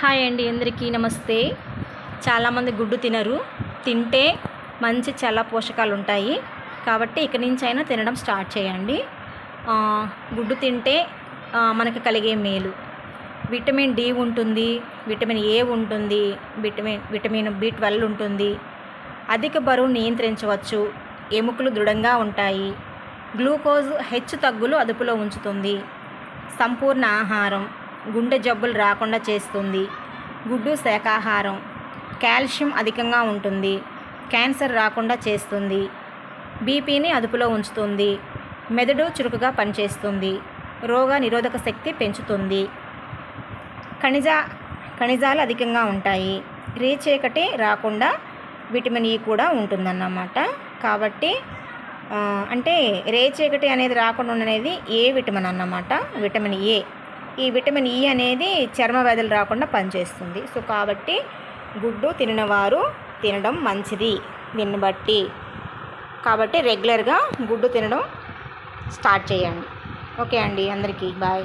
Hi అండి అందరికీ నమస్తే. చాలామంది గుడ్డు తినరు. తింటే మంచి చాలా పోషకాలు ఉంటాయి కాబట్టి ఇక నుంచి అయినా తినడం స్టార్ట్ చేయండి. గుడ్డు తింటే మనకు కలిగే మేలు. విటమిన్ డి ఉంటుంది విటమిన్ ఏ ఉంటుంది విటమిన్ విటమిన్ బి ట్వెల్వ్ ఉంటుంది. అధిక బరువు నియంత్రించవచ్చు. ఎముకలు దృఢంగా ఉంటాయి. గ్లూకోజ్ హెచ్చు తగ్గులు అదుపులో ఉంచుతుంది. సంపూర్ణ ఆహారం. గుండె జబ్బులు రాకుండా చేస్తుంది. గుడ్డు శాకాహారం కాల్షియం అధికంగా ఉంటుంది. క్యాన్సర్ రాకుండా చేస్తుంది. బీపీని అదుపులో ఉంచుతుంది. మెదడు చురుకుగా పనిచేస్తుంది. రోగ నిరోధక శక్తి పెంచుతుంది. ఖనిజ ఖనిజాలు అధికంగా ఉంటాయి. రేచీకటి రాకుండా విటమిన్ ఈ కూడా ఉంటుందన్నమాట. కాబట్టి అంటే రేచీకటి అనేది రాకుండా ఉండనేది ఏ విటమిన్ అన్నమాట? Vitamin A. ఈ విటమిన్ ఈ అనేది చర్మ వ్యాధులు రాకుండా పనిచేస్తుంది. సో కాబట్టి గుడ్డు తినవారు తినడం మంచిది దీన్ని బట్టి. కాబట్టి రెగ్యులర్గా గుడ్డు తినడం స్టార్ట్ చేయండి. ఓకే అండి అందరికీ బాయ్.